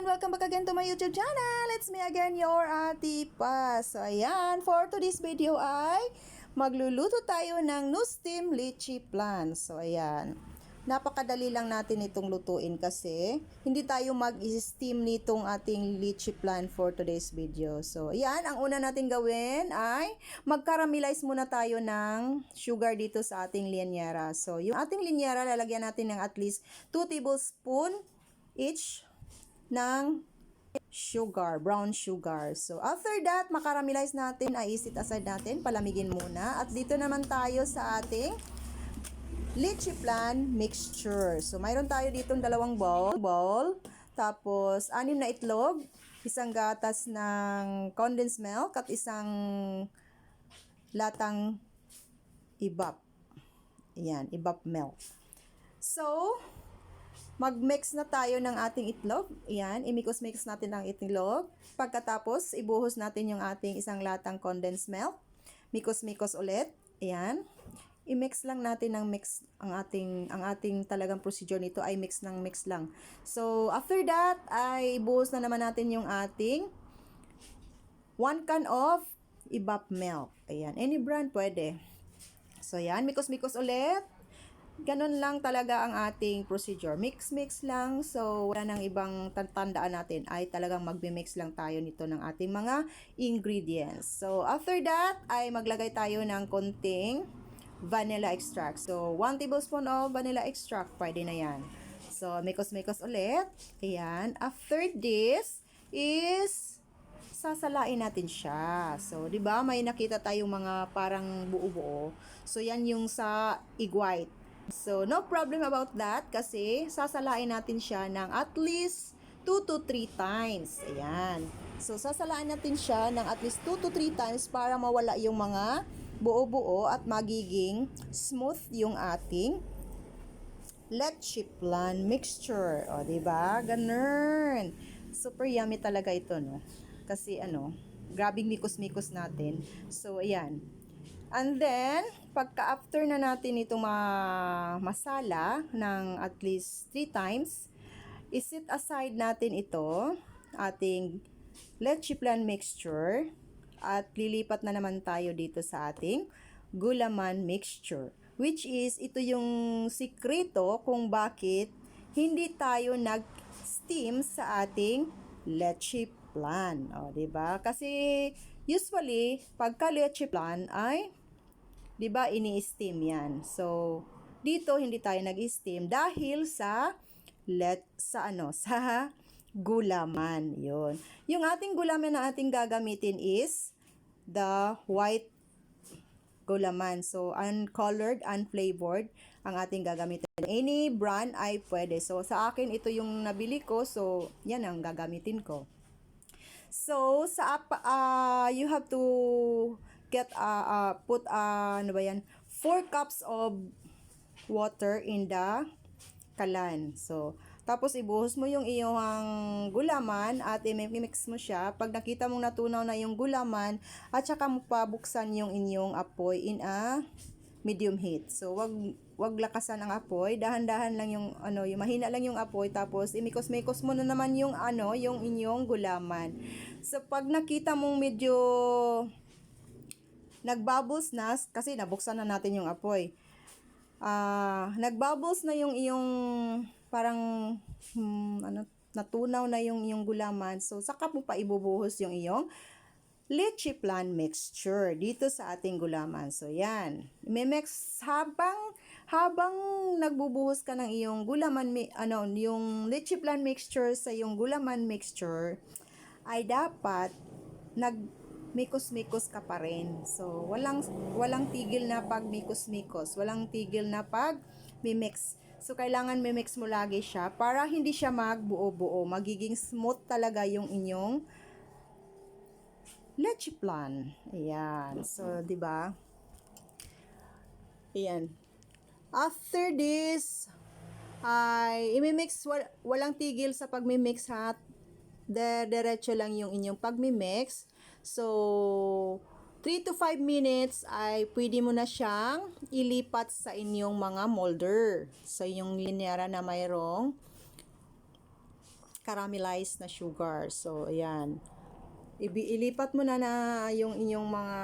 and welcome back again to my YouTube channel. It's me again, your Ate Paz. So, ayan, for today's video ay magluluto tayo ng no steam lychee plan. So, ayan. Napakadali lang natin itong lutuin kasi hindi tayo mag-steam nitong ating lychee plan for today's video. So, ayan, ang una natin gawin ay mag-caramelize muna tayo ng sugar dito sa ating linyera. So, yung ating linyera, lalagyan natin ng at least 2 tablespoon each ng sugar, brown sugar. So, after that, makaramelize natin, ay isit aside natin, palamigin muna. At dito naman tayo sa ating lychee plan mixture. So, mayroon tayo dito dalawang bowl, bowl, tapos anim na itlog, isang gatas ng condensed milk, at isang latang ibap. Ayan, ibap milk. So, mag-mix na tayo ng ating itlog. Ayan, imikos-mix natin ang itlog. Pagkatapos, ibuhos natin yung ating isang latang condensed milk. Mikos-mikos ulit. Ayan. I-mix lang natin ng mix ang ating ang ating talagang procedure nito ay mix ng mix lang. So, after that, ay ibuhos na naman natin yung ating 1 can of ibap milk. Ayan, any brand pwede. So, yan, mikos-mikos ulit. Ganon lang talaga ang ating procedure. Mix-mix lang. So, wala nang ibang tandaan natin ay talagang magbe-mix lang tayo nito ng ating mga ingredients. So, after that, ay maglagay tayo ng konting vanilla extract. So, 1 tablespoon of vanilla extract. Pwede na yan. So, mikos-mikos ulit. Ayan. After this is sasalain natin siya. So, 'di ba? May nakita tayong mga parang buo-buo. So, yan yung sa egg white. So, no problem about that kasi sasalain natin siya ng at least 2 to 3 times. Ayan. So, sasalain natin siya ng at least 2 to 3 times para mawala yung mga buo-buo at magiging smooth yung ating leche plan mixture. O, ba? Ganun. Super yummy talaga ito, no? Kasi, ano, grabing mikos-mikos natin. So, ayan. And then, pagka after na natin itong ma masala ng at least 3 times, isit aside natin ito, ating leche plan mixture, at lilipat na naman tayo dito sa ating gulaman mixture. Which is, ito yung sikreto kung bakit hindi tayo nag-steam sa ating leche plan. O, ba? Kasi usually pagka leche plan ay 'di ba ini-steam 'yan. So dito hindi tayo nag-steam dahil sa let sa ano sa gulaman 'yon. Yung ating gulaman na ating gagamitin is the white gulaman. So, uncolored, unflavored ang ating gagamitin. Any brand ay pwede. So, sa akin, ito yung nabili ko. So, yan ang gagamitin ko. So, sa uh, you have to get, uh, uh, put, uh, ano ba yan, 4 cups of water in the kalan. So, tapos ibuhos mo yung iyong gulaman at i-mix mo siya. Pag nakita mong natunaw na yung gulaman, at saka mo pabuksan yung inyong apoy in a medium heat. So, wag wag lakasan ang apoy, dahan-dahan lang yung ano, yung mahina lang yung apoy tapos imikos-mikos mo na naman yung ano, yung inyong gulaman. So pag nakita mong medyo nagbubbles na kasi nabuksan na natin yung apoy. Ah, uh, nagbubbles na yung iyong parang hmm, ano natunaw na yung iyong gulaman. So saka mo pa ibubuhos yung iyong leche plan mixture dito sa ating gulaman. So, yan. Mimix habang, habang nagbubuhos ka ng iyong gulaman, ano, yung leche plan mixture sa iyong gulaman mixture, ay dapat nag mikos-mikos ka pa rin. So, walang, walang tigil na pag mikos-mikos. Walang tigil na pag mimix. So, kailangan mimix mo lagi siya para hindi siya magbuo-buo. Magiging smooth talaga yung inyong leche plan. Ayan. So, di ba? Ayan. After this, ay imimix, wal, walang tigil sa pagmimix ha. De, diretso lang yung inyong pagmimix. So, 3 to 5 minutes ay pwede mo na siyang ilipat sa inyong mga molder. Sa inyong linyara na mayroong caramelized na sugar. So, ayan. Ibi- ilipat mo na na yung inyong mga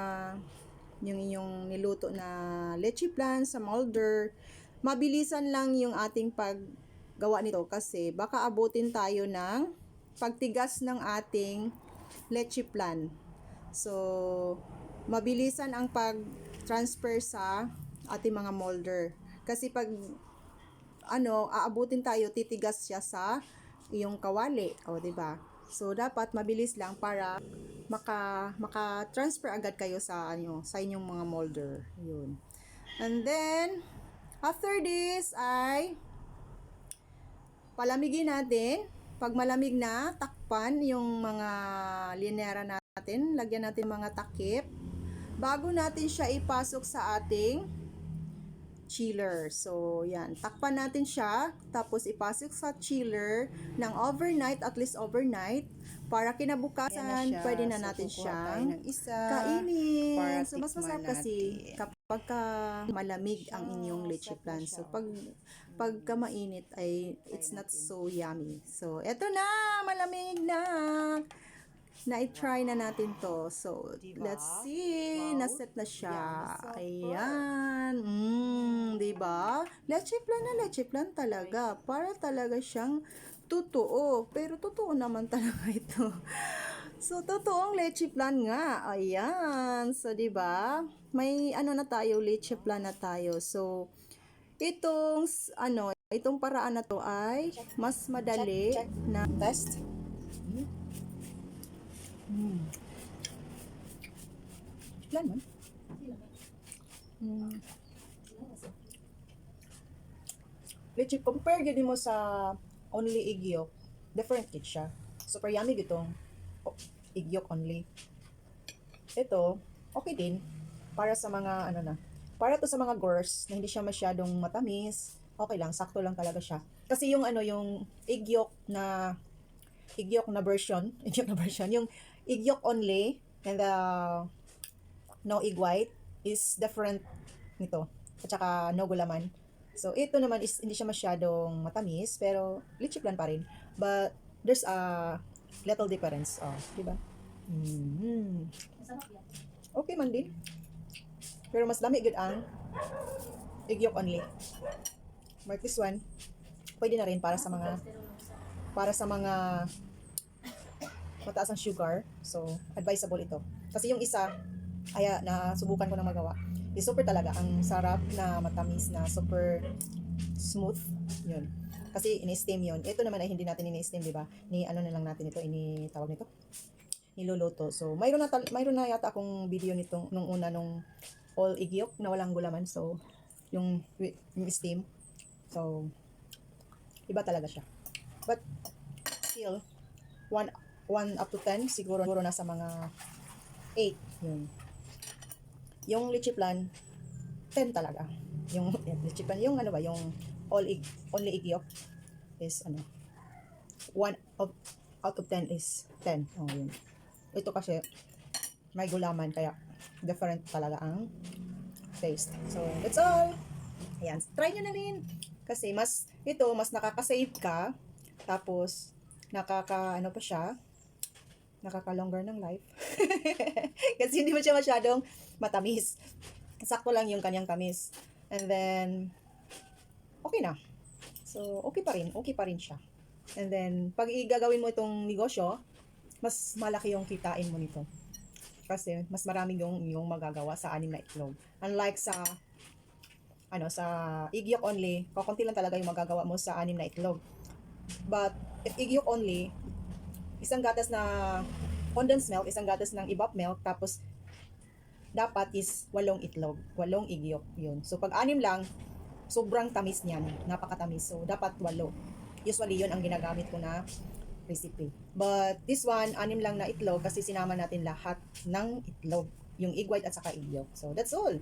yung inyong niluto na leche plan sa molder. Mabilisan lang yung ating paggawa nito kasi baka abutin tayo ng pagtigas ng ating leche plan. So, mabilisan ang pag-transfer sa ating mga molder. Kasi pag ano, aabutin tayo, titigas siya sa iyong kawali, o 'di ba? So dapat mabilis lang para maka maka-transfer agad kayo sa ano, sa inyong mga molder. 'Yun. And then after this ay palamigin natin. Pag malamig na, takpan yung mga linera natin. Lagyan natin mga takip. Bago natin siya ipasok sa ating chiller. So, yan. Takpan natin siya. Tapos, ipasok sa chiller ng overnight, at least overnight. Para kinabukasan, siya. pwede na So, natin siyang isa. kainin. So, mas masarap kasi natin. kapag ka malamig ang inyong leche na plan. So, pag pagka mainit ay it's not so yummy. So, eto na, malamig na. Na-try na natin to. So, Diba? let's see. Wow. Naset na siya. So Ayan. Mm, di ba? Leche plan na leche plan talaga. Para talaga siyang totoo. Pero totoo naman talaga ito. So, totoong leche plan nga. Ayan. So, di ba? May ano na tayo, leche plan na tayo. So, itong, ano, itong paraan na to ay mas madali check. na Test. Mm. Plan man. Mm. Legit, compare gini mo sa only igyok. Different kid siya. Super yummy gitong oh, igyok only. Ito, okay din. Para sa mga, ano na, para to sa mga girls na hindi siya masyadong matamis, okay lang, sakto lang talaga siya. Kasi yung ano, yung igyok na, igyok na version, igyok na version, yung igyok only, and the no egg white is different nito. At saka no gulaman. So, ito naman is hindi siya masyadong matamis, pero lychee plan pa rin. But, there's a little difference. Oh, di ba? Mm. Okay man din. Pero mas dami good ang igyok only. But this one, pwede na rin para sa mga para sa mga mataas ang sugar. So, advisable ito. Kasi yung isa, kaya na subukan ko na magawa. Is super talaga. Ang sarap na matamis na super smooth. Yun. Kasi ini-steam yun. Ito naman ay hindi natin ini-steam, di ba? Ni ano na lang natin ito, ini tawag nito? Niluluto. So, mayroon na, mayroon na yata akong video nito nung una nung all igyok na walang gulaman. So, yung, yung steam. So, iba talaga siya. But, still, 1 1 up to 10, siguro, siguro nasa mga 8. Yun. Yung lychee plan, 10 talaga. Yung lychee plan, yung ano ba, yung all ig, only igyok is ano, 1 of, out of 10 is 10. Oh, yun. Ito kasi, may gulaman, kaya different talaga ang taste. So, that's all. Ayan, try nyo na rin. Kasi mas, ito, mas nakaka-save ka. Tapos, nakaka, ano pa siya, nakaka-longer ng life. Kasi hindi mo siya masyadong matamis. Sakto lang yung kanyang tamis. And then, okay na. So, okay pa rin. Okay pa rin siya. And then, pag igagawin mo itong negosyo, mas malaki yung kitain mo nito. Kasi, mas marami yung, yung magagawa sa anim na itlog. Unlike sa, ano, sa igyok only, kakunti lang talaga yung magagawa mo sa anim na itlog. But, if igyok only, isang gatas na condensed milk, isang gatas ng ibap milk, tapos dapat is walong itlog, walong igyok yun. So pag anim lang, sobrang tamis niyan, napakatamis. So dapat walo. Usually yun ang ginagamit ko na recipe. But this one, anim lang na itlog kasi sinama natin lahat ng itlog. Yung egg white at saka egg yolk. So that's all.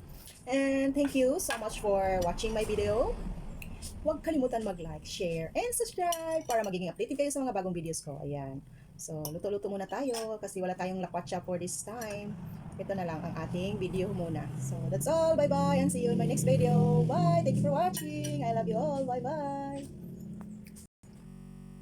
And thank you so much for watching my video. Huwag kalimutan mag-like, share, and subscribe para magiging updated kayo sa mga bagong videos ko. Ayan. So, luto-luto muna tayo kasi wala tayong lakwatsa for this time. Ito na lang ang ating video muna. So, that's all. Bye-bye and see you in my next video. Bye! Thank you for watching. I love you all. Bye-bye!